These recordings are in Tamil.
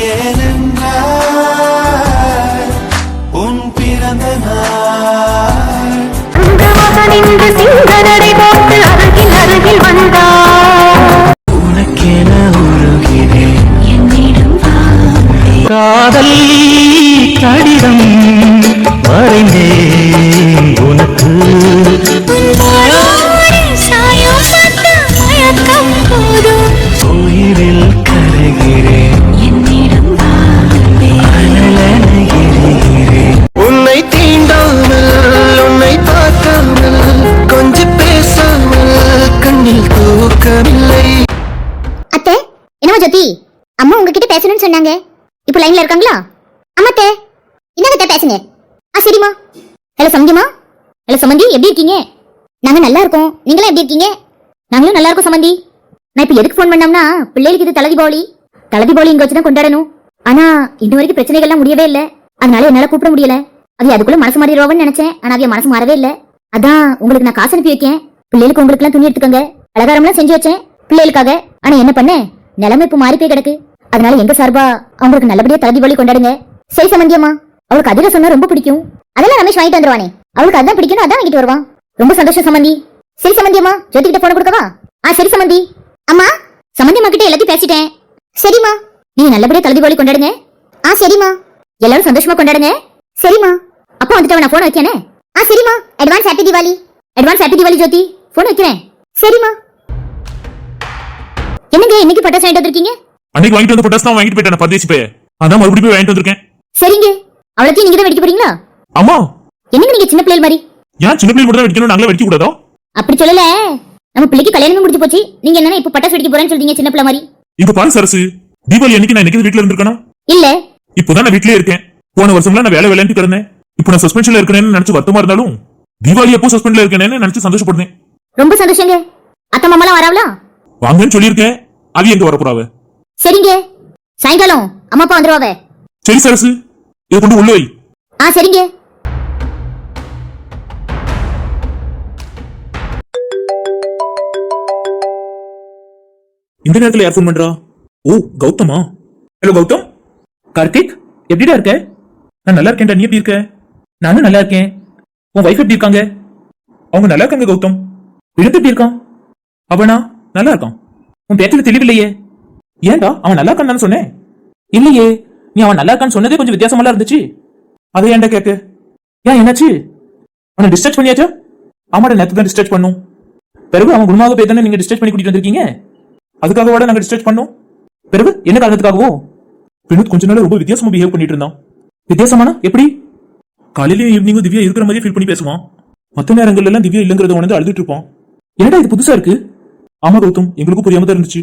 ஏனென்றால் உன் பிறந்த நாள். அங்கமகனின்று சிங்க நடை போட்டு அருகில் அருகில் வந்தார். உனக்கென உருகிறேன். காதல் கடிதம் வரைந்தேன். சொன்னாங்க? இப்போ லைன்ல இருக்காங்களா? அம்மா அத்தை பேசுங்க ஆ சரிம்மா. ஹலோ சமந்திமா ஹலோ சமந்தி எப்படி இருக்கீங்க? நாங்க நல்லா இருக்கோம். நீங்களும் எப்படி இருக்கீங்க? நாங்களும் நல்லா இருக்கோம் சமந்தி. நான் இப்போ எதுக்கு ஃபோன் பண்ணோம்னா பிள்ளைகளுக்கு இது தலை தீபாவளி தலை தீபாவளி இங்க வச்சு தான் கொண்டாடணும். ஆனா இன்ன வரைக்கும் பிரச்சனைகள்லாம் முடியவே இல்லை. அதனால என்னால கூப்பிட முடியல. அது அதுக்குள்ள மனசு மாறிடுவாங்கன்னு நினைச்சேன். ஆனா அவைய மனசு மாறவே இல்லை. அதான் உங்களுக்கு நான் காசு அனுப்பி வைக்கேன். பிள்ளைகளுக்கு உங்களுக்குலாம் துணி எடுத்துக்கோங்க. அலகாரம்லாம் செஞ்சு வச்சேன். பிள்ளைகளுக்காக. ஆனா என்ன பண்ண நிலைமை இப்போ மாறி போய் கிடக்கு. அதனால எங்க சார்பா அவங்களுக்கு நல்லபடியா தலை தீபாவளி கொண்டாடுங்க. சரி சமந்தியம்மா அவளுக்கு அதிகம் சொன்னா ரொம்ப பிடிக்கும். அதெல்லாம் ரமேஷ் வாங்கிட்டு வந்துருவானே. அவளுக்கு அதான் பிடிக்கும் அதான் வாங்கிட்டு வருவான். ரொம்ப சந்தோஷம் சமந்தி. சரி சமந்தியம்மா ஜோதி கிட்ட போன கொடுக்கவா? ஆ சரி சமந்தி. அம்மா சம்பந்தியம்மா கிட்ட எல்லாத்தையும் பேசிட்டேன். சரிம்மா நீங்க நல்லபடியா தலை தீபாவளி கொண்டாடுங்க. ஆ சரிம்மா. எல்லாரும் சந்தோஷமா கொண்டாடுங்க. சரிம்மா. அப்பா வந்துட்டு நான் போன் வைக்கனே? ஆ சரிம்மா. Advance happy Deepavali advance happy Deepavali Jothi. Phone வைக்கிறேன். சரிம்மா. என்னங்க இன்னைக்கு பட்டாசு வாங்கிட்டு வந்திருக்கீங்க? அன்னைக்கு வாங்கிட்டு வந்த பட்டாசு தான் வாங்கிட்டு போயிட்டேன் பரதேசி போய். அதான் மறுபடியும் போய் வாங்கிட்டு வந்திருக்கேன். சரிங்க. அவ்வளோத்தையும் நீங்க தான் வெடிக்க போறீங்களா? அம்மா என்னங்க நீங்க சின்ன பிள்ளைகள் மாதிரி? ஏன் சின்ன பிள்ளை மட்டும் தான் வெடிக்கணும் நாங்களே வெடிக்க கூடாதோ? அப்படி சொல்லல. நம்ம பிள்ளைக்கு கல்யாணமே முடிஞ்சு போச்சு. நீங்க என்னன்னா இப்ப பட்டாசு வெடிக்க போறேன்னு சொல்றீங்க சின்ன பிள்ளை மாதிரி. இப்ப பாரு சரசு தீபாவளி அன்னைக்கு நான் இன்னைக்கு வீட்டுல இருந்திருக்கணும் இல்ல. இப்போதான் நான் வீட்லயே இருக்கேன். போன வருஷம்லாம் நான் வேலை வேலைன்னு கிடந்தேன். இப்போ நான் சஸ்பென்ஷன்ல இருக்கேன்னு நினைச்சு வருத்தமா இருந்தாலும் தீபாவளி அப்போ சஸ்பெண்ட்ல இருக்கேன்னு நினைச்சு சந்தோஷப்படுறேன். ரொம்ப சந்தோஷங்க. அத்தை மாமாலாம் வராவளா? வாங்கன்னு சொல்லியிருக்கேன். அது எங்க வரப்போறாவ? சரிங்க. சாயங்காலம் அம்மா அப்பா வந்துருவாவ சரி சரசு. இதை கொண்டு உள்ள வை. ஆ சரிங்க. இந்த நேரத்துல யார் ஃபோன் பண்றா? ஓ கௌதமா. ஹலோ கௌதம். கார்த்திக் எப்படிடா இருக்க? நான் நல்லா இருக்கேன்டா நீ எப்படி இருக்க? நானும் நல்லா இருக்கேன். உன் வைஃப் எப்படி இருக்காங்க? அவங்க நல்லா இருக்காங்க கௌதம். விழுந்து எப்படி இருக்கான்? அவனா நல்லா இருக்கான். உன் பேச்சுல தெளிவில்லையே. ஏன்டா அவன் நல்லா இருக்கான்னு சொன்னேன்? இல்லையே நீ அவன் நல்லா இருக்கான்னு சொன்னதே கொஞ்சம் வித்தியாசமெல்லாம் இருந்துச்சு. அதை ஏன்டா கேட்க ஏன் என்னாச்சு? அவனை டிஸ்டர்ப் பண்ணியாச்சா? ஆமாடா நேற்று தான் டிஸ்டர்ப் பண்ணும். பிறகு அவன் குணமாக போய் தானே நீங்க டிஸ்டர்ப் பண்ணி கூட்டிட்டு வந்திருக்கீங்க அதுக்காக வாட நாங்க டிஸ்டர்ப் பண்ணோம். பிறகு என்ன காரணத்துக்காகவோ? வினோத் கொஞ்ச நாள் ரொம்ப வித்தியாசமா பிஹேவ் பண்ணிட்டு இருந்தான். வித்தியாசமானா? எப்படி? காலையிலயும் ஈவினிங்கும் திவ்யா இருக்கிற மாதிரி ஃபீல் பண்ணி பேசுவான். மற்ற நேரங்கள்ல எல்லாம் திவ்யா இல்லங்கிறத உணர்ந்து அழுதுட்டு இருப்பான். என்னடா இது புதுசா இருக்கு? ஆமா கௌதம் எங்களுக்கும் புரியாம தான் இருந்துச்சு.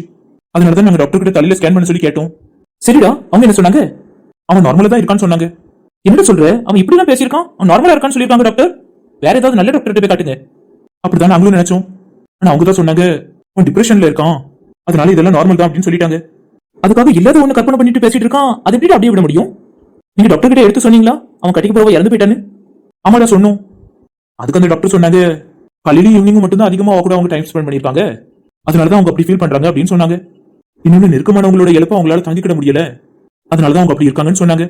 அதனால தான் நாங்க டாக்டர் கிட்ட தலையில ஸ்கேன் பண்ண சொல்லி கேட்டோம். சரிடா அவங்க என்ன சொன்னாங்க? அவன் நார்மலா தான் இருக்கான்னு சொன்னாங்க. என்னடா சொல்ற? அவன் இப்படி தான் பேசியிருக்கான்? அவன் நார்மலா இருக்கான்னு சொல்லியிருக்காங்க டாக்டர் வேற ஏதாவது நல்ல டாக்டர் போய் காட்டுங்க. அப்படிதான் நாங்களும் நினைச்சோம். ஆனா அவங்க தான் சொன்னாங்க அவன் டிப்ரெஷன்ல இருக்கான். அதனால இதெல்லாம் நார்மல் தான் அப்படின்னு சொல்லிட்டாங்க. அதுக்காக இல்லாத ஒண்ணு கற்பனை பண்ணிட்டு பேசிட்டு இருக்கான். அது எப்படி அப்படியே விட முடியும்? நீங்க டாக்டர் கிட்ட எடுத்து சொன்னீங்களா? அவன் கட்டிக்கு போறவ இறந்து போயிட்டான்னு. ஆமாடா சொன்னோம். அதுக்கு அந்த டாக்டர் சொன்னாங்க காலையில ஈவினிங் மட்டும் தான் அதிகமா கூட அவங்க டைம் ஸ்பெண்ட் பண்ணிருக்காங்க அதனால தான் அவங்க அப்படி ஃபீல் பண்றாங்க அப்படின்னு சொன்னாங்க. இன்னொன்னு நெருக்கமானவங்களோட இழப்பை அவங்களால தாங்கிக்கிட முடியல. அதனாலதான் அவங்க அப்படி இருக்காங்கன்னு சொன்னாங்க.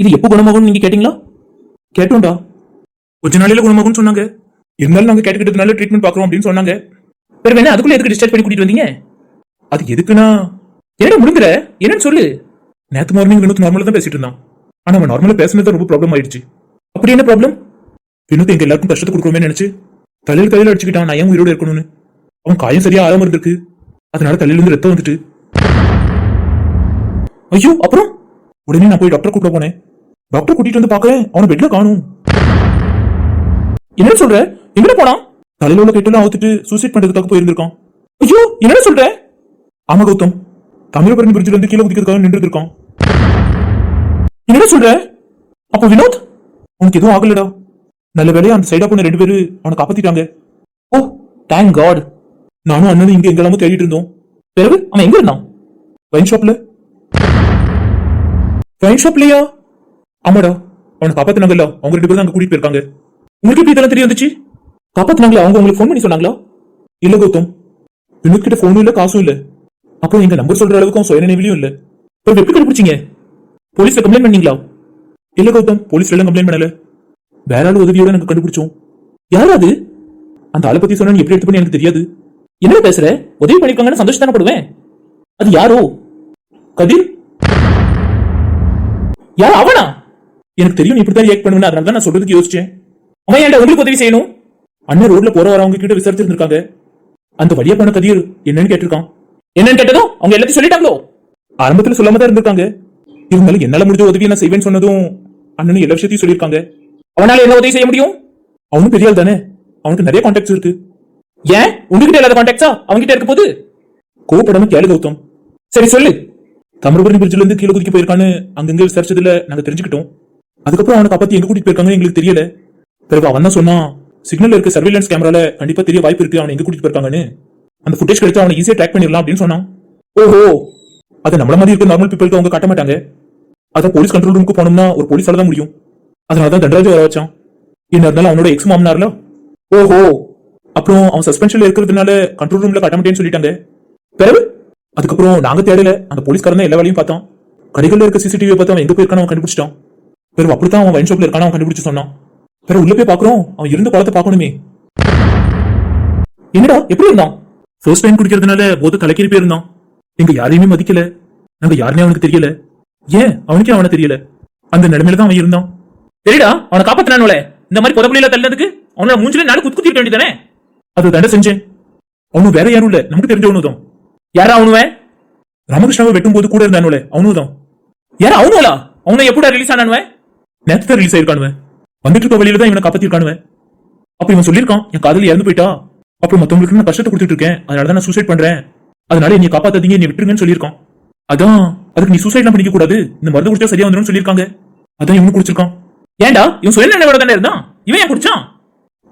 இது எப்போ குணமாகும்னு நீங்க கேட்டீங்களா? கேட்டோம்டா. கொஞ்ச நாளையில குணமாகும்னு சொன்னாங்க. இருந்தாலும் நாங்க கேட்டுக்கிட்டதுனால ட்ரீட்மெண்ட் பாக்குறோம் அப்படின்னு சொன்னாங்க. வேற வேணா அதுக்குள்ள எதுக்கு டிஸ்சார்ஜ் பண்ணி கூட்டிட்டு வந்தீங்க? அது எதுக்குன்னா என்ன முடிஞ்சிட என்னன்னு சொல்லு. நேத்து மார்னிங் வினோத் நார்மலா தான் பேசிட்டு இருந்தான். ஆனா அவன் நார்மலா பேசுனது ரொம்ப ப்ராப்ளம் ஆயிடுச்சு. அப்படி என்ன ப்ராப்ளம் வினோத் எங்க எல்லாருக்கும் கஷ்டத்தை கொடுக்குறோமே நினைச்சு தலையில் தலையில அடிச்சுக்கிட்டான். நான் ஏன் உயிரோட இருக்கணும்னு? அவன் காயம் சரியா ஆறாம இருந்திருக்கு. அதனால தலையிலிருந்து ரத்தம் வந்துட்டு ஐயோ அப்புறம்? உடனே நான் போய் டாக்டர் கூப்பிட போனேன். டாக்டர் கூட்டிட்டு வந்து பாக்குறேன் அவனை பெட்ல காணும். என்ன சொல்ற? எங்க போனான் தலையில உள்ள கெட்டெல்லாம் அவுத்துட்டு சூசைட் பண்றதுக்காக போயிருந்திருக்கான். ஐயோ என்ன சொல்ற? ஆமா கௌதம். தாமிரபரணி பிரிட்ஜ்ல இருந்து கீழே குதிக்கிறதுக்காக நின்று இருக்கான் என்ன சொல்ற? அப்ப வினோத் உனக்கு எதுவும் ஆகலடா. நல்ல வேலையா அந்த சைடா போன ரெண்டு பேரு அவனை காப்பாத்திட்டாங்க. ஓ தேங்க் காட் நானும் அண்ணனும் இங்க எங்கெல்லாமோ தேடிட்டு இருந்தோம். பிறகு அவன் எங்க இருந்தான்? வைன் ஷாப்ல வைன் ஷாப்லயா ஆமாடா. அவனை காப்பாத்தினாங்கல்ல. அவங்க ரெண்டு பேரும் அங்க கூட்டிட்டு போயிருக்காங்க. உங்களுக்கு எப்படி இதெல்லாம் தெரிய வந்துச்சு காப்பாத்தினாங்களா? அவங்க உங்களுக்கு ஃபோன் பண்ணி சொன்னாங்களா? இல்ல கௌதம். வினோத் கிட்ட ஃபோனும் இல்ல காசும் இல்ல. அப்புறம் எங்க நம்பர் சொல்ற அளவுக்கு அவன் சுய நினைவிலையும் இல்ல. இப்போ எப்படி கண்டுபிடிச்சீங்க? போலீஸ்ல கம்ப்ளைண்ட் பண்ணீங்களா? இல்ல கௌதம் போலீஸ்ல எல்லாம் கம்ப்ளைண்ட் பண்ணல. வேற ஆளு உதவியோட நாங்க கண்டுபிடிச்சோம். யார் அது? அந்த ஆளை பத்தி சொன்னா எப்படி எடுத்து பண்ணி எனக்கு தெரியாது. என்ன பேசுற? உதவி பண்ணிருக்காங்கன்னு சந்தோஷம் தானே அது யாரோ? கதிர்? யார் அவனா? எனக்கு தெரியும் நீ இப்படித்தான் ரியாக்ட் பண்ணுவேன் அதனால தான் நான் சொல்றதுக்கு யோசிச்சேன். அவன் ஏன்டா உங்களுக்கு உதவி செய்யணும்? அண்ணன் ரோட்ல போற வரவங்க கிட்ட விசாரிச்சிருந்திருக்காங்க அந்த வழியா போன கதிர் என்னன்னு கேட்டிருக்கான். என்னன்னு கேட்டதும் அவங்க எல்லாத்தையும் சொல்லிட்டாங்களோ? ஆரம்பத்துல சொல்லாம தான் இருந்திருக்காங்க. இருந்தாலும் என்னால முடிஞ்ச உதவி நான் செய்வேன்னு சொன்னதும் அண்ணனும் எல்லா விஷயத்தையும் சொல்லியிருக்காங்க. அவனால என்ன உதவி செய்ய முடியும்? அவனும் பெரிய ஆள் தானே அவனுக்கு நிறைய கான்டாக்ட்ஸ் இருக்கு. ஏன்? உங்ககிட்ட இல்லாத கான்டாக்ட்ஸா அவன்கிட்ட இருக்க போது கோபப்படாம கேளு கௌதம். சரி சொல்லு. தமிழ்பரணி பிரிட்ஜ்ல இருந்து கீழே குதிக்க போயிருக்கான்னு அங்கங்க விசாரிச்சதுல நாங்க தெரிஞ்சுக்கிட்டோம். அதுக்கப்புறம் அவனை காப்பாத்தி எங்க கூட்டிட்டு போயிருக்காங்கன்னு எங்களுக்கு தெரியல. பிறகு அவன் தான் சொன்னான்? சிக்னல் இருக்க சர்வேலன்ஸ் கேமரால கண்டிப்பா தெரிய வாய்ப்பு இருக்கு அவனை எங்க கூட்டிட்டு போயிருக்காங்கன்னு. அந்த ஃபுட்டேஜ் கிடைச்சு அவனை ஈஸியா ட்ராக் பண்ணிடலாம் அப்படின்னு சொன்னான். ஓஹோ! அது நம்மள மாதிரி இருக்க நார்மல் பீப்பிளுக்கு அவங்க காட்ட மாட்டாங்க. அதான் போலீஸ் கண்ட்ரோல் ரூமுக்கு போனோம்னா ஒரு போலீஸால தான் முடியும். அதனால தான் தண்டராஜ் வர வச்சான். என்ன இருந்தாலும் அவனோட எக்ஸ் மாமனார்ல ஓஹோ! அப்புறம் அவன் சஸ்பென்ஷன்ல இருக்கிறதுனால கண்ட்ரோல் ரூம்ல கட்ட மாட்டேன்னு சொல்லிட்டாங்க. பிறகு? அதுக்கப்புறம் நாங்க தேடல. அந்த போலீஸ்காரன் தான் எல்லா வேலையும் பார்த்தோம் கடைகளில் இருக்க சிசிடிவி பார்த்து அவன் எங்க போயிருக்கானு அவன் கண்டுபிடிச்சிட்டான். பிறகு அப்படித்தான் அவன் வைன் ஷாப்ல இருக்கான அவன் கண்டுபிடிச்சு சொன்னான். பிறகு உள்ள போய் பாக்குறோம் அவன் இருந்த பழத்தை பார்க்கணுமே. என்னடா எப்படி இருந்தான்? ஃபர்ஸ்ட் டைம் குடிக்கிறதுனால போத கலக்கி போயிருந்தான். எங்க யாரையுமே மதிக்கல. நாங்க யாருமே அவனுக்கு தெரியல. ஏன்? அவனுக்கே அவனை தெரியல. அந்த நிலைமையில தான் அவன் இருந்தான். சரிடா அவனை காப்பாத்தினானுல. இந்த மாதிரி புதப்புலியில தள்ளதுக்கு அவனோட மூஞ்சில நாலு குத்து குத்திருக்க வேண்டியதானே அது தண்டை செஞ்சேன். அவனு வேற யாரும் இல்ல. நமக்கு தெரிஞ்சவனு தான் யாரா அவனுவன்? ராமகிருஷ்ணாவை வெட்டும் போது கூட இருந்தானுல அவனும் தான் யாரா அவனுவலா? அவனை எப்படா ரிலீஸ் ஆனானுவன்? நேற்று தான் ரிலீஸ் ஆயிருக்கானுவன். வந்துட்டு இருக்க வழியில தான் இவனை காப்பாத்திருக்கானுவன். அப்ப இவன் சொல்லியிருக்கான் என் காதலி இறந்து போயிட்டா. அப்புறம் மத்தவங்களுக்கு நான் கஷ்டத்தை கொடுத்துட்டு இருக்கேன். அதனால தான் நான் சூசைட் பண்றேன். அதனால என்னை காப்பாத்தாதீங்க என்னை விட்டுருங்கன்னு சொல்லியிருக்கான். அதான் அதுக்கு நீ சூசைட்லாம் பண்ணிக்க கூடாது இந்த மருந்து குடிச்சா சரியா வந்துடும் சொல்லியிருக்காங்க. அதான் இவனு குடிச்சிருக்கான். ஏன்டா? இவன் சொல்ல நினைவோட தானே இருந்தான்? இவன் ஏன் குடிச்சான்?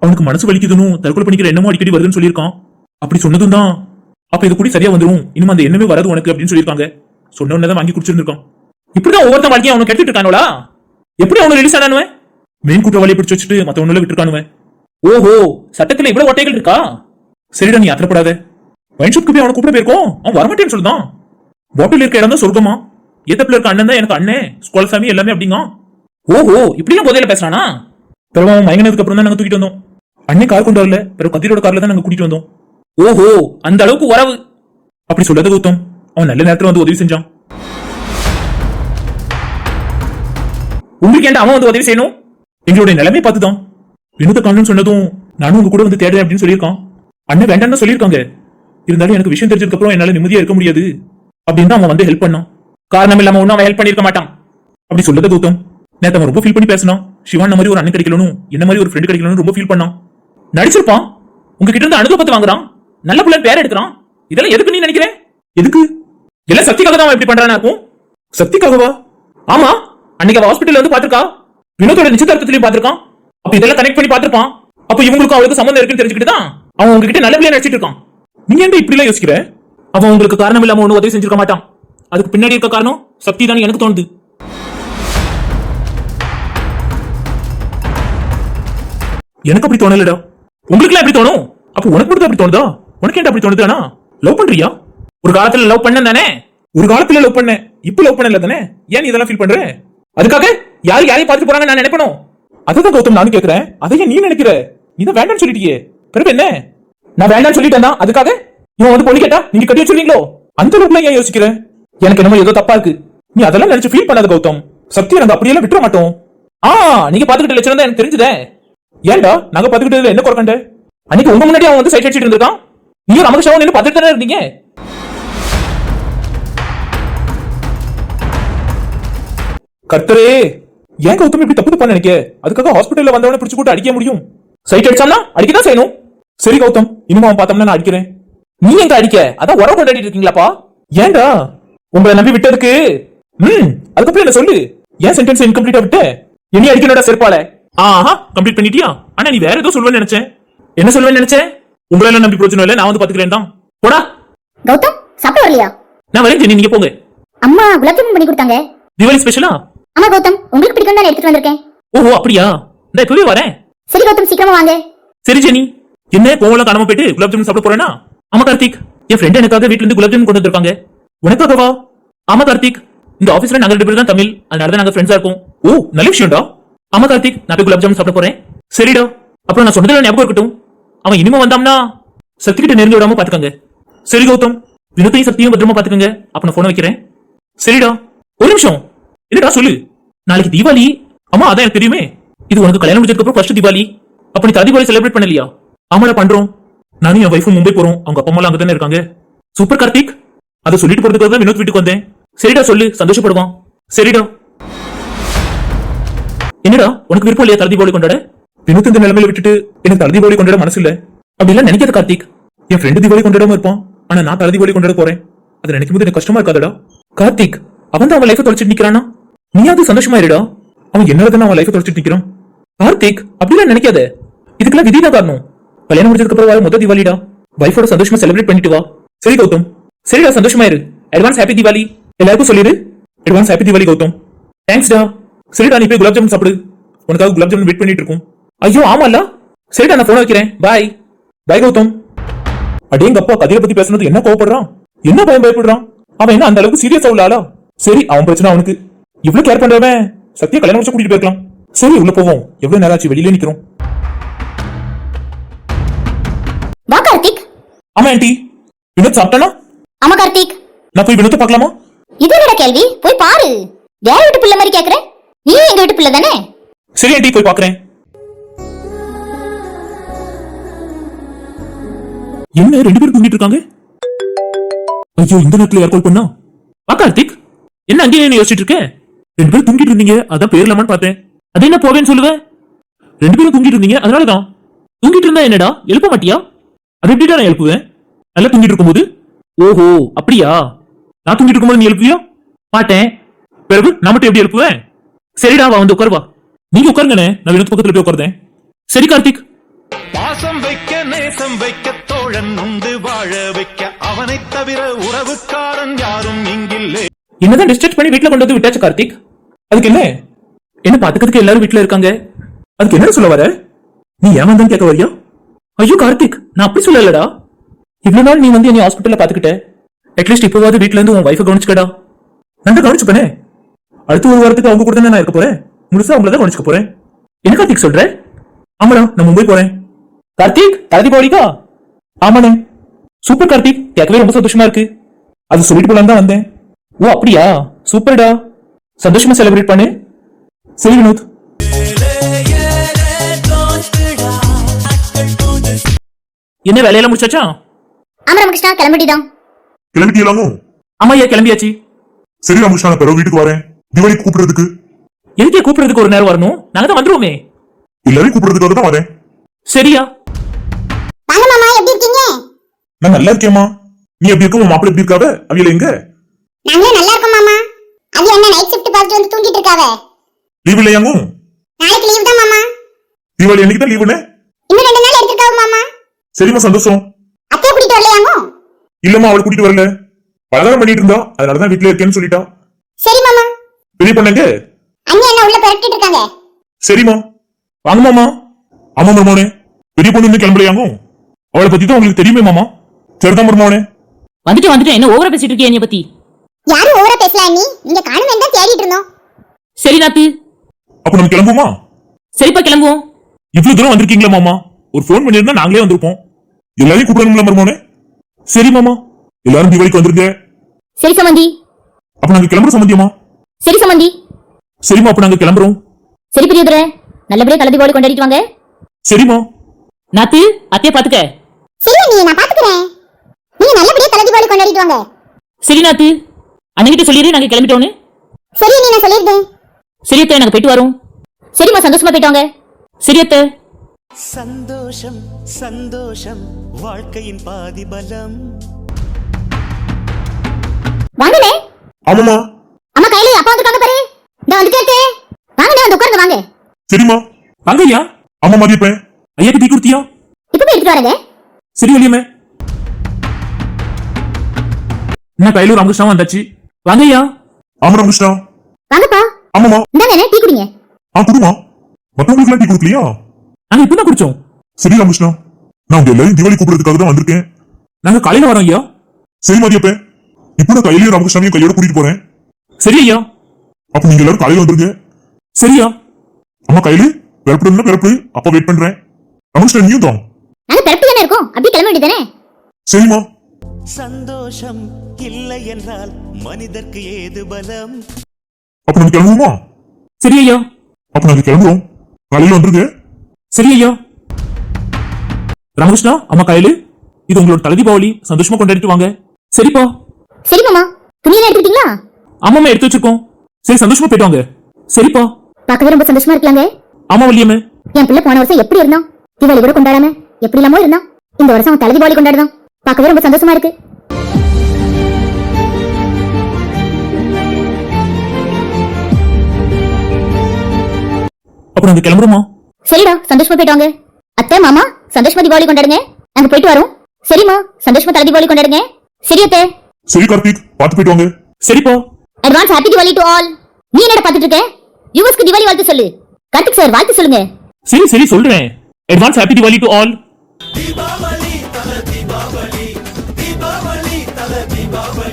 அவனுக்கு மனசு வலிக்குதுன்னு தற்கொலை பண்ணிக்கிற என்னமோ அடிக்கடி வருதுன்னு சொல்லியிருக்கான். அப்படி சொன்னதும் தான் அப்ப இது கூட சரியா வந்துடும் இனிமே அந்த எண்ணமே வராது உனக்கு அப்படின்னு சொல்லியிருக்காங்க. சொன்ன உடனே தான் வாங்கி குடிச்சிருந்திருக்கான். இப்படிதான் ஒவ்வொருத்தன் வாழ்க்கையும் அவனை கெடுத்துட்டு இருக்கானோலா எப்படி அவனை ரிலீஸ் ஆனானுவன்? மெயின் குற்றவாளியை பிடிச்சு வச்சுட்டு மத்தவனுல விட்டுருக்கானுவன். ஓஹோ சட்டத்துல இவ்வளவு ஒட்டைகள் இருக்கா? சரிடா நீ அத்தப்படாத வைன் ஷாப்க்கு போய் அவனை கூப்பிட போயிருக்கோம். அவன் வரமாட்டேன்னு சொல்லுதான். பாட்டில் இருக்க இடம் தான் சொர்க்கமா? ஏத்தப்புல இருக்க அண்ணன் தான் எனக்கு அண்ணன் ஸ்கூல் எல்லாமே அப்படிங்க? ஓஹோ இப்படியும் போதையில பேசுறானா? பிறகு அவன் மயங்கினதுக்கு அப்புறம் தான் நாங்க தூக்கிட்டு வந்தோம். அண்ணன் கார் கொண்டு வரல. பிறகு கதிரோட கார்ல தான் நாங்க கூட்டிட்டு வந்தோம். ஓஹோ அந்த அளவுக்கு உறவு. அப்படி சொல்லாத கௌதம் அவன் நல்ல நேரத்துல வந்து உதவி செஞ்சான். உங்களுக்கு ஏன்டா அவன் வந்து உதவி செய்யணும்? எங்களுடைய நிலைமை பார்த்துதான். வினோத காணுன்னு சொன்னதும் நானும் உங்க கூட வந்து தேடுறேன் அப்படின்னு சொல்லியிருக்கான். அண்ணன் வேண்டாம்னு சொல்லியிருக்காங்க. இருந்தாலும் எனக்கு விஷயம் தெரிஞ்சதுக்கு அப்புறம் என்னால நிம்மதியா இருக்க முடியாது. அப்படின்னு தான் அவன் வந்து ஹெல்ப் பண்ணான். காரணம் இல்லாம ஒன்னும் அவன் ஹெல்ப் பண்ணிருக்க மாட்டான். அப்படி சொல்லத கௌதம் நேத்து அவன் ரொம்ப ஃபீல் பண்ணி பேசினான். சிவான் மாதிரி ஒரு அண்ணன் கிடைக்கணும் என்ன மாதிரி ஒரு ஃப்ரெண்ட் கிடைக்கணும்னு ரொம்ப ஃபீல் பண்ணான். நடிச்சிருப்பான். உங்ககிட்ட இருந்து அனுபவத்தை வாங்குறான். நல்ல புள்ள பேர் எடுக்கிறான் இதெல்லாம் எதுக்கு நீ நினைக்கிற? எதுக்கு? எல்லாம் சக்திக்காக தான் இப்படி பண்றானா இருக்கும்? சக்திக்காகவா? ஆமா. அன்னைக்கு அவ ஹாஸ்பிட்டல்ல வந்து பாத்திருக்கா வினோதோட நிச்சயதார்த்தத்திலையும் பாத்திருக்கான் அப்ப இதெல்லாம் கனெக்ட் பண்ணி பாத்திருப்பான் அப்ப இவங்களுக்கும் அவளுக்கு சம்மந்தம் இருக்குன்னு தெரிஞ்சுக்கிட்டு தான் அவன் உங்ககிட்ட நல்ல பிள்ளையா நடிச்சிட்டு இருக்கான். நீங்க ஏன் இப்படி எல்லாம் யோசிக்கிற? அவன் உங்களுக்கு காரணம் இல்லாம ஒண்ணு உதவி செஞ்சிருக்க மாட்டான். அதுக்கு பின்னாடி இருக்க காரணம் சக்தி தான் எனக்கு தோணுது. எனக்கு அப்படி தோணலடா. உங்களுக்கு எப்படி தோணும்? அப்ப உனக்கு மட்டும் அப்படி தோணுதா? உனக்கு ஏன்டா அப்படி தோணுதானா லவ் பண்றியா? ஒரு காலத்துல லவ் பண்ண தானே? ஒரு காலத்துல லவ் பண்ண இப்ப லவ் பண்ணல தானே? ஏன் நீ இதெல்லாம் ஃபீல் பண்ற? அதுக்காக யாரு யாரையும் பார்த்துட்டு போறாங்க நான் நினைப்பணும் அதுதான் கௌதம் நானும் கேக்குறேன். அதையே நீ நினைக்கிற. நீ தான் வேண்டாம்னு சொல்லிட்டியே. பிறகு என்ன? நான் வேண்டாம்னு சொல்லிட்டேன் தான் அதுக்காக? இவன் வந்து பொண்ணு கேட்டா நீங்க கட்டி வச்சிருக்கீங்களோ அந்த அளவுக்குலாம் ஏன் யோசிக்கிற? எனக்கு என்னமோ ஏதோ தப்பா இருக்கு. நீ அதெல்லாம் நினைச்சு ஃபீல் பண்ணாத கௌதம். சக்தி நாங்க அப்படியெல்லாம் விட்டுற மாட்டோம். ஆ நீங்க பாத்துக்கிட்ட லட்சம் தான் எனக்கு தெரிஞ்சதே. ஏன்டா நாங்க பாத்துக்கிட்டதுல என்ன குறை கண்ட? அன்னைக்கு உங்க முன்னாடி அவன் வந்து சைட் அடிச்சிட்டு இருந்திருக்கான். நீயும் ரமகிருஷ்ணாவும் நின்று பார்த்துட்டு தானே இருந்தீங்க? கர்த்தரே ஏன் கௌதம் இப்படி தப்பு தப்பா நினைக்க? அதுக்காக ஹாஸ்பிட்டல்ல வந்தவன பிடிச்சு போட்டு அடிக்க முடியும். சைட் அடிச்சானா அடிக்க தான் செய்யணும். சரி கௌதம் இனிமே அவன் பார்த்தோம்னா நான் அடிக்கிறேன். நீ எங்க அடிக்க? அதான் உறவு கொண்டாடிட்டு இருக்கீங்களாப்பா? ஏண்டா? உங்களை நம்பி விட்டதுக்கு? ம் அதுக்கப்புறம் என்ன சொல்லு? ஏன் சென்டென்ஸ் இன்கம்ப்ளீட்டா விட்ட? இனி அடிக்கணும்டா செருப்பால. ஆஹா கம்ப்ளீட் பண்ணிட்டியா? ஆனா நீ வேற ஏதோ சொல்லுவேன்னு நினைச்சேன். என்ன சொல்லுவேன்னு நினைச்சேன்? உங்களை எல்லாம் நம்பி பிரச்சனை இல்ல நான் வந்து பாத்துக்கிறேன் தான் போடா. கௌதம் சாப்பிட வரலையா? நான் வரேன் ஜெனி நீங்க போங்க. அம்மா குலாப் ஜாமுன் பண்ணி கொடுத்தாங்க. தீபாவளி ஸ்பெஷலா ஆமா கௌதம். உங்களுக்கு பிடிக்கும் தான் எடுத்துட்டு வந்திருக்கேன். ஓஹோ அப்படியா? இந்த இப்பவே வரேன். சரி கௌதம் சீக்கிரமா வாங்க. சரி ஜெனி. என்ன கோவலாம் காணாம போயிட்டு குலாப் ஜாமுன் சாப்பிட போறேனா? ஆமா கார்த்திக். என் ஃப்ரெண்ட் எனக்காக வீட்ல இருந்து குலாப் ஜாமுன் கொண்டு வந்திருக்காங்க. உனக்காகவா ஆமா கார்த்திக். இந்த ஆபீஸ்ல நாங்க ரெண்டு பேரும் தான் தமிழ். அதனால தான் நாங்க ஃப்ரெண்ட்ஸா இருக்கோம். ஓ நல்ல விஷயம்டா. ஆமா கார்த்திக். நான் போய் குலாப் ஜாமுன் சாப்பிட போறேன். சரிடா. அப்புறம் நான் சொன்னதுல ஞாபகம் இருக்கட்டும். அவன் இனிமே வந்தாம்னா சக்திகிட்ட நெருங்க விடாம பாத்துக்கங்க. சரி கௌதம். வினத்தையும் சக்தியும் பத்திரமா பாத்துக்கங்க. அப்ப நான் போன வைக்கிறேன். சரிடா. ஒரு நிமிஷம். என்னடா சொல்லு? நாளைக்கு தீபாவளி? ஆமா அதான் எனக்கு தெரியுமே. இது உனக்கு கல்யாணம் முடிஞ்சதுக்கு அப்புறம் ஃபர்ஸ்ட் தீபாவளி. அப்ப நீ தீபாவளி செலிப்ரேட் பண்ணலையா? ஆமாடா பண்றோம். நானும் என் வைஃபும் மும்பை போறோம். அவங்க அப்பா அம்மா அங்க தானே இருக்காங்க. சூப்பர் கார்த்திக். அதை சொல்லிட்டு போறதுக்காக தான் வினோத் வீட்டுக்கு வந்தேன். சரிடா சொல்லு. சந்தோஷப்படுவான். சரிடா. என்னடா உனக்கு விருப்பம் இல்லையா தலை தீபாவளி கொண்டாட? வினோத் இந்த நிலைமையில விட்டுட்டு எனக்கு தலை தீபாவளி கொண்டாட மனசு இல்ல அப்படி எல்லாம் நினைக்காத கார்த்திக். என் ஃப்ரெண்டு தீபாவளி கொண்டாடாம இருப்பான். ஆனா நான் தலை தீபாவளி கொண்டாட போறேன். அதை நினைக்கும் போது எனக்கு கஷ்டமா இருக்காதடா. கார்த்திக் அவன் தான் அவன் லைஃப் தொலைச்சிட்டு நிக்கிறானா? நீயாவது சந்தோஷமா இருடா. அவன் என்னால தானே அவன் லைஃப் தொலைச்சிட்டு நிக்கிறான். கார்த்திக் அப்படிலாம் நினைக்காத. இதுக்கெல்லாம் விதிதான் காரணம்? கல்யாணம் முடிஞ்சதுக்கு அப்புறம் வர மொத்த தீபாவளிடா. வைஃபோட சந்தோஷமா செலிப்ரேட் பண்ணிட்டு வா. சரி கௌதம். சரிடா சந்தோஷமா இரு. Advance happy Deepavali. எல்லாருக்கும் சொல்லிடு அட்வான்ஸ் ஹாப்பி தீபாவளி கௌதம். தேங்க்ஸ்டா சரிடா நீ போய் குலாப் ஜாமுன் சாப்பிடு. உனக்காக குலாப் ஜாமுன் வெயிட் பண்ணிட்டு இருக்கும். ஐயோ ஆமால சரிடா நான் போன வைக்கிறேன். பாய் பாய் கௌதம். அடேங்க அப்பா கதையை பத்தி பேசுனது என்ன கோவப்படுறான்? என்ன பயம் பயப்படுறான்? அவன் என்ன அந்த அளவுக்கு சீரியஸா உள்ள ஆளா? சரி அவன் பிரச்சனை அவனுக்கு. இவ்வளவு கேர் பண்றவன். சத்திய கல்யாணம் முடிச்சு கூட்டிட்டு போயிருக்கலாம். சரி உள்ள போவோம். எவ்வளவு நேரம் ஆச்சு வெளியில நிக்கிறோம். வா கார்த்திக். ஆமா ஆண்டி. வினோத் சாப்பிட்டானா? ஆமா கார்த்திக். நான் போய் வினோத்தை பார்க்கலாமா? இது என்னடா கேள்வி? போய் பாரு. வேற வீட்டு பிள்ளை மாதிரி கேக்குற. நீ எங்க வீட்டு பிள்ளை தானே? சரி ஆண்டி போய் பாக்குறேன் என்ன ரெண்டு பேரும் தூங்கிட்டு இருக்காங்க? ஐயோ இந்த நேரத்துல யார் கால் பண்ணா? வா கார்த்திக். என்ன அங்கேயே என்ன யோசிச்சுட்டு இருக்க? ரெண்டு பேரும் தூங்கிட்டு இருந்தீங்க அதான் பேர்லாமான்னு பார்த்தேன். அது என்ன போவேன்னு சொல்லுவேன் ரெண்டு பேரும் தூங்கிட்டு இருந்தீங்க அதனாலதான். தூங்கிட்டு இருந்தா என்னடா? எழுப்ப மாட்டியா? அது எப்படிடா நான் எழுப்புவேன்? நல்லா தூங்கிட்டு இருக்கும்போது? ஓஹோ அப்படியா? நான் தூங்கிட்டு இருக்கும்போது நீ எழுப்புவியா மாட்டேன். பிறகு நான் மட்டும் எப்படி எழுப்புவேன்? சரிடா வா வந்து உட்காருவா நீங்க உட்காருங்கண்ணே நான் வினோத் பக்கத்துல போய் உட்காருதேன். சரி கார்த்திக். பாசம் வைக்க நேசம் வைக்க தோழன் உண்டு வாழ வைக்க அவனை தவிர உறவுக்காரன் யாரும் இங்கில்லே. என்னதான் டிஸ்டர்ப் பண்ணி வீட்டுல கொண்டு வந்து விட்டாச்சு கார்த்திக்? அதுக்கு என்ன? என்ன பாத்துக்கிறதுக்கு எல்லாரும் வீட்ல இருக்காங்க? அதுக்கு என்ன சொல்ல வர? நீ ஏமாந்தான் கேட்க வரியா? ஐயோ கார்த்திக் நான் அப்படி சொல்லலடா. இவ்வளவு நாள் நீ வந்து என்னை ஹாஸ்பிட்டல்ல பாத்துக்கிட்ட. அட்லீஸ்ட் இப்போவாது வீட்டுல இருந்து உன் வைஃபை கவனிச்சுக்கடா. நான் தான் கவனிச்சுப்பனே. அடுத்த ஒரு வாரத்துக்கு அவங்க கூட தானே நான் இருக்க போறேன். முழுசா அவங்கள தான் கவனிச்சுக்க போறேன். என்ன கார்த்திக் சொல்ற? ஆமாடா நான் மும்பை போறேன். கார்த்திக் தலை போடிக்கா ஆமாண்ணே. சூப்பர் கார்த்திக் கேட்கவே ரொம்ப சந்தோஷமா இருக்கு. அது சொல்லிட்டு போலாம் தான் வந்தேன். ஓ அப்படியா? சூப்பர்டா. சந்தோஷமா செலிப்ரேட் பண்ணு. சரி வினோத். என்ன வேலையெல்லாம் முடிச்சாச்சா? ஆமா ராமகிருஷ்ணா கிளம்பிட்டிதான் கிளம்பிட்டீங்களாமோ ஆமா ஐயா கிளம்பியாச்சு. சரி ராமகிருஷ்ணா நான் பிறகு வீட்டுக்கு வரேன். தீபாவளி கூப்பிடுறதுக்கு. எதுக்கே கூப்பிடுறதுக்கு ஒரு நேரம் வரணும்? நாங்க தான் வந்துருவோமே. எல்லாரையும் கூப்பிடுறதுக்காக தான் வரேன். சரியா? வாங்க மாமா எப்படி இருக்கீங்க? நான் நல்லா இருக்கேம்மா. நீ எப்படி இருக்க? உன் மாப்பிள்ளை எப்படி இருக்காவ? அவியல எங்க? நாங்களே நல்லா இருக்கோம் மாமா. அது என்ன நைட் ஷிஃப்ட் பார்த்துட்டு வந்து தூங்கிட்டு இருக்காவ? லீவ் இல்லையாங்க நாளைக்கு லீவ் தான் மாமா. தீபாவளி அன்னைக்கு தான் லீவுனே இன்னும் ரெண்டு நாள் எடுத்துருக்காவ மாமா. சரிம்மா சந்தோஷம். அத்தையை கூட்டிட்டு வரலையாங்க இல்லம்மா அவளை கூட்டிட்டு வரல. பலகாரம் பண்ணிட்டு இருந்தா அதனாலதான் வீட்டுல இருக்கேன்னு சொல்லிட்டா. சரி மாமா. பெரிய பொண்ணுங்க அண்ணி என்ன உள்ள பெரட்டிட்டு இருக்காங்க? சரிம்மா. வாங்க மாமா. ஆமா மருமோனே பெரிய பொண்ணு இன்னும் கிளம்பலையாங்க அவளை பத்தி தான் உங்களுக்கு தெரியுமே மாமா. சரிதான் மருமோனே வந்துட்டு வந்துட்டு என்ன ஓவரா பேசிட்டு இருக்கியா என்னைய பத்தி? யாரும் ஓவரா பேசல அண்ணி நீங்க காணும் தான் தேடிட்டு இருந்தோம். சரி நாத்து. அப்ப நம்ம கிளம்புமா? சரிப்பா கிளம்புவோம். இவ்வளவு தூரம் வந்திருக்கீங்களா மாமா? ஒரு ஃபோன் பண்ணியிருந்தா நாங்களே வந்திருப்போம். எல்லாரையும் கூப்பிடணும்ல மருமோனே சரி மாமா. எல்லாரும் தீபாவளிக்கு வந்துருங்க. சரி சமந்தி. அப்ப நாங்க கிளம்புற சம்பந்தியமா சரி சமந்தி. சரிம்மா அப்ப நாங்க கிளம்புறோம். சரி பிரியதுரை நல்லபடியா தலை தீபாவளி கொண்டாடிட்டு வாங்க. சரிம்மா. நாத்து அத்தைய பாத்துக்க சரி நீ நான் பாத்துக்கிறேன் நீங்க நல்லபடியா தலை தீபாவளி கொண்டாடிட்டு வாங்க. சரி நாத்து அண்ணன்கிட்ட சொல்லிடு நாங்க கிளம்பிட்டோன்னு. சரி நீ நான் சொல்லியிருந்தேன் சரி அத்தை நாங்க போயிட்டு வரோம். சரிம்மா சந்தோஷமா போயிட்டு வாங்க. சரி அத்தை. சந்தோஷம் சந்தோஷம் வாழ்க்கையின் பாதி பலம் வாங்கண்ணே. ஆமாமா அம்மா கையில அப்பா வந்துருக்காங்க பாரு. இந்த வந்துட்டே வாங்கண்ணே வந்து உட்காருங்க வாங்க. சரிம்மா. வாங்க ஐயா. ஆமா மதியப்பேன் ஐயாக்கு டீ கொடுத்தியா? இப்ப போய் எடுத்துட்டு வரேங்க. சரி வழியமே என்ன கையில ராமகிருஷ்ணா வந்தாச்சு? வாங்க ஐயா ஆமா ராமகிருஷ்ணா வாங்கப்பா. ஆமாமா இந்தாங்க டீ குடிங்க. ஆ குடுமா. மத்தவங்களுக்கு டீ கொடுக்கலையா? நாங்க இப்பதான் குடிச்சோம். சரி ராமகிருஷ்ணா நான் உங்க எல்லாரையும் தீபாவளி கூப்பிடுறதுக்காக தான் வந்திருக்கேன். நாங்க காலையில வரோம் ஐயா. சரி மதியப்பேன் இப்போ நான் கையிலயும் ராமகிருஷ்ணாவையும் கையோட கூட்டிட்டு போறேன். சரி ஐயா. அப்ப நீங்க எல்லாரும் காலையில வந்துருங்க. சரியா அம்மா கையில பிறப்புடுன்னா பிறப்பு அப்ப வெயிட் பண்றேன். ரமேஷ் நீயும் தான் நாங்க பிறப்பு தானே இருக்கோம்? அப்படியே கிளம்ப வேண்டியதானே சரிம்மா. சந்தோஷம் இல்லை என்றால் மனிதர்க்கு ஏது பலம்? அப்ப நம்ம கிளம்புவோமா? சரி ஐயா. அப்ப நாங்க கிளம்புறோம் காலையில வந்துருங்க. சரி ஐயா. ராமகிருஷ்ணா அம்மா கையில இது உங்களோட தலை தீபாவளி சந்தோஷமா கொண்டாடிட்டு வாங்க. சரிப்பா. சரி மாமா. துணியெல்லாம் எடுத்துக்கிட்டீங்களா அம்மாமா எடுத்து வச்சிருக்கோம். சரி சந்தோஷமா போயிட்டு வாங்க. சரிப்பா. பார்க்கவே ரொம்ப சந்தோஷமா இருக்கலாங்க. ஆமா வள்ளியம்மே. என் பிள்ளை போன வருஷம் எப்படி இருந்தான்? தீபாவளி கூட கொண்டாடாம. எப்படி இல்லாமோ இருந்தான். இந்த வருஷம் அவன் தலை தீபாவளி கொண்டாடுதான். பார்க்கவே ரொம்ப சந்தோஷமா இருக்கு. அப்ப நாங்க கிளம்புறோமா? சரிடா சந்தோஷமா போயிட்டு வாங்க. அத்தை மாமா சந்தோஷமா தீபாவளி கொண்டாடுங்க. நாங்க போயிட்டு வரோம். சரிம்மா சந்தோஷமா தலை தீபாவளி கொண்டாடுங்க. சரி அத்தை. சரி கார்த்திக் பார்த்து போயிட்டு வாங்க. சரிப்பா. Advance happy Deepavali to all நீ என்னடா பாத்துட்டு இருக்க? யூஎஸ்க்கு தீபாவளி வாழ்த்து சொல்லு. கார்த்திக் சார் வாழ்த்து சொல்லுங்க. சரி சரி சொல்றேன். Advance happy Deepavali to all Deepavali தல தீபாவளி. தீபாவளி தல தீபாவளி.